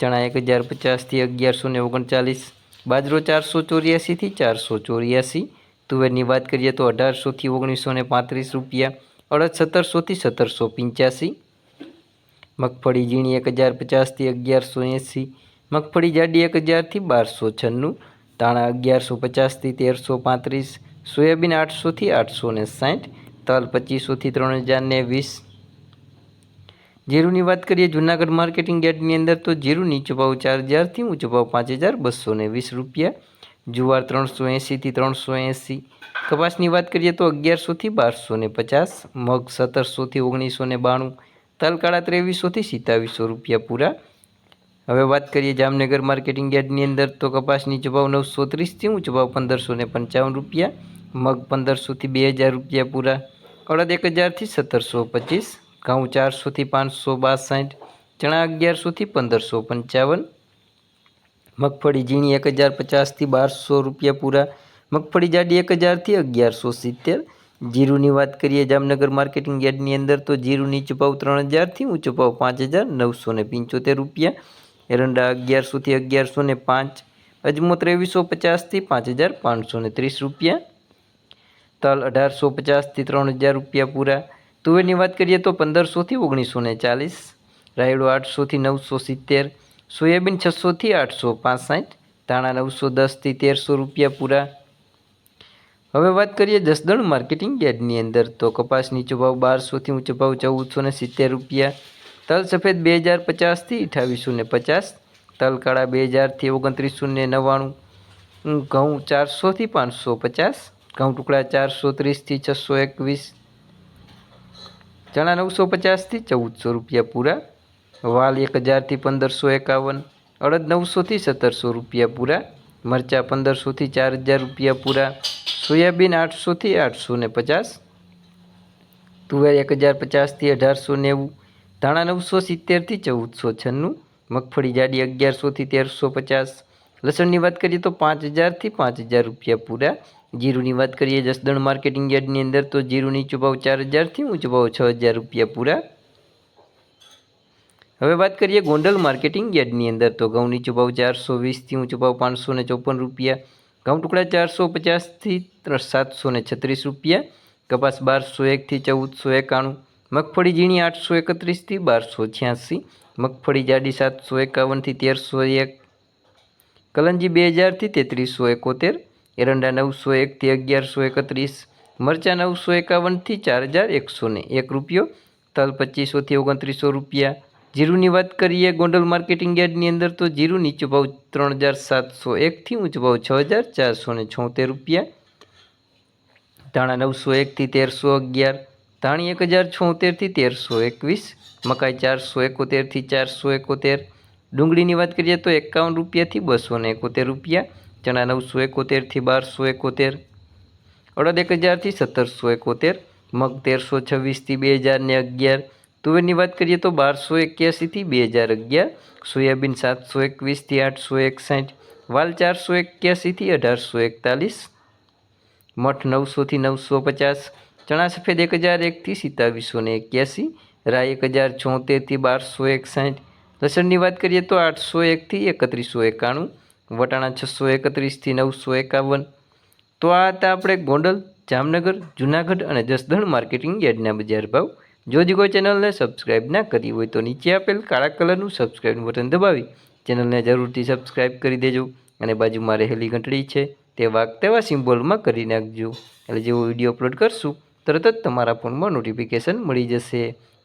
ચણા એક હજાર પચાસથી અગિયારસો ને ઓગણચાલીસ. બાજરો ચારસો ચોર્યાસીથી ચારસો ચોર્યાસી. તુવેરની વાત કરીએ તો અઢારસોથી ઓગણીસો ને પાંત્રીસ રૂપિયા. અડદ સત્તરસોથી સત્તરસો પંચ્યાસી. મગફળી ઝીણી એક હજાર પચાસથી અગિયારસો એંસી. મગફળી જાડી એક હજારથી બારસો છન્નું. તાણા અગિયારસો પચાસથી તેરસો પાંત્રીસ. સોયાબીન આઠસોથી આઠસો ને સાઠ. તલ પચીસોથી ત્રણ હજાર ને વીસ. જીરુની વાત કરીએ, જૂનાગઢ માર્કેટિંગ યાર્ડની અંદર તો જીરું નીચો ભાવ ચાર હજારથી ઊંચો ભાવ પાંચ હજાર બસો ને વીસ રૂપિયા, જુવાર ત્રણસો એંસીથી ત્રણસો એંસી કપાસની વાત કરીએ તો અગિયારસોથી બારસો ને પચાસ, મગ સત્તરસોથી ઓગણીસો ને બાણું, તલકાળા ત્રેવીસોથી સિત્તાવીસો રૂપિયા પૂરા. હવે વાત કરીએ જામનગર માર્કેટિંગ યાર્ડની અંદર તો કપાસની ભાવ નવસો ત્રીસથી ઊંચો ભાવ પંદરસો ને પંચાવન રૂપિયા, મગ પંદરસોથી બે હજાર રૂપિયા પૂરા. અડદ એક હજારથી સત્તરસો પચીસ ઘઉં ચારસોથી પાંચસો બાસઠ, ચણા અગિયારસોથી પંદરસો પંચાવન, મગફળી ઝીણી એક હજાર પચાસથી બારસો રૂપિયા પૂરા, મગફળી જાડી એક હજારથી અગિયારસો સિત્તેર. જીરુની વાત કરીએ જામનગર માર્કેટિંગ યાર્ડની અંદર તો જીરું નીચો ભાવ ત્રણ હજારથી ઊંચો ભાવ પાંચ હજાર નવસો ને પંચોતેર રૂપિયા. એરંડા અગિયારસોથી અગિયારસો ને પાંચ અજમો ત્રેવીસો પચાસથી પાંચ હજાર પાંચસો ત્રીસ રૂપિયા. તલ અઢારસો પચાસથી ત્રણ હજાર રૂપિયા પૂરા. તુવેરની વાત કરીએ તો પંદરસોથી ઓગણીસો ને ચાલીસ, રાયડો આઠસોથી નવસો સિત્તેર, સોયાબીન છસોથી આઠસો પાસઠ, ધાણા નવસો દસથી તેરસો રૂપિયા પૂરા. હવે વાત કરીએ જસદણ માર્કેટિંગ યાર્ડની અંદર, તો કપાસ નીચો ભાવ બારસોથી ઊંચો ભાવ ચૌદસો ને સિત્તેર રૂપિયા, તલ સફેદ બે હજાર પચાસથી અઠાવીસો ને પચાસ, તલ કાળા બે હજારથી ઓગણત્રીસો ને નવ્વાણું, ઘઉં ચારસોથી પાંચસો પચાસ, ઘઉં ટુકડા ચારસો ત્રીસથી છસો એકવીસ ચણા નવસો પચાસથી ચૌદસો રૂપિયા પૂરા. વાલ એક હજારથી પંદરસો એકાવન, અડદ નવસોથી સત્તરસો રૂપિયા પૂરા. મરચાં પંદરસોથી ચાર હજાર રૂપિયા પૂરા. સોયાબીન આઠસોથી આઠસો ને પચાસ. તુવેર એક હજાર પચાસથી અઢારસો નેવું. ધાણા નવસો સિત્તેરથી ચૌદસો છન્નું. મગફળી જાડી અગિયારસોથી તેરસો પચાસ. લસણની વાત કરીએ તો પાંચ હજારથી પાંચ હજાર રૂપિયા પૂરા. જીરુની વાત કરીએ જસદણ માર્કેટિંગ યાર્ડની અંદર તો જીરુની નીચો ચાર હજારથી ઊંચો ભાવ છ હજાર રૂપિયા પૂરા. હવે વાત કરીએ ગોંડલ માર્કેટિંગ યાર્ડની અંદર તો ઘઉંની નીચો ચારસો વીસથી ઊંચો ભાવ પાંચસો ને ચોપન રૂપિયા. ઘઉં ટુકડા ચારસો પચાસથી સાતસો ને છત્રીસ રૂપિયા. કપાસ બારસો એકથી ચૌદસો એકાણું. મગફળી ઝીણી આઠસો એકત્રીસથી બારસો છ્યાસી. મગફળી જાડી સાતસો એકાવનથી તેરસો એક. કલંજી બે હજારથી તેત્રીસો એકોતેર, એરંડા નવસો એકથી અગિયારસો એકત્રીસ, મરચાં નવસો એકાવનથી ચાર હજાર એકસો ને એક રૂપિયો, તલ પચીસોથી ઓગણત્રીસો રૂપિયા. જીરુની વાત કરીએ ગોંડલ માર્કેટિંગ યાર્ડની અંદર તો જીરું નીચો ભાવ ત્રણ હજાર સાતસો એકથી ઊંચો ભાવ છ હજાર ચારસો ને છોતેર રૂપિયા. ધાણા નવસો એકથી તેરસો અગિયાર, ધાણી એક હજાર છોતેરથી તેરસો એકવીસ, મકાઈ ચારસો એકોતેરથી ચારસો એકોતેર ડુંગળીની વાત કરીએ તો એકાવન રૂપિયાથી બસો ને એકોતેર રૂપિયા, ચણા નવસો એકોતેરથી બારસો એકોતેર, અડદ એક હજારથી સત્તરસો એકોતેર, મગ તેરસો છવ્વીસથી બે હજાર ને અગિયાર, તુવેરની વાત કરીએ તો બારસો એક્યાસીથી બે હજાર અગિયાર, સોયાબીન સાતસો એકવીસથી આઠસો એકસાઠ, વાલ ચારસો એક્યાસીથી અઢારસો એકતાલીસ, મઠ નવસોથી નવસો પચાસ, ચણા સફેદ એક હજાર એકથી સિત્તાવીસો ને એક્યાસી રાય એક હજાર છોતેરથી બારસો એકસાઠ લસણની વાત કરીએ તો આઠસો એકથી એકત્રીસો એકાણું, વટાણા છસો એકત્રીસથી નવસો એકાવન. તો આ હતા આપણે ગોંડલ, જામનગર, જુનાગઢ અને જસદણ માર્કેટિંગ યાર્ડના બજાર ભાવ. જો જે કોઈ ચેનલને સબસ્ક્રાઈબ ના કરી હોય તો નીચે આપેલ કાળા કલરનું સબસ્ક્રાઈબ બટન દબાવી ચેનલને જરૂરથી સબસ્ક્રાઈબ કરી દેજો અને બાજુમાં રહેલી ઘંટડી છે તે વાગ તેવા સિમ્બોલમાં કરી નાખજો. એટલે જેવો વીડિયો અપલોડ કરશું, તરત જ તમારા ફોનમાં નોટિફિકેશન મળી જશે.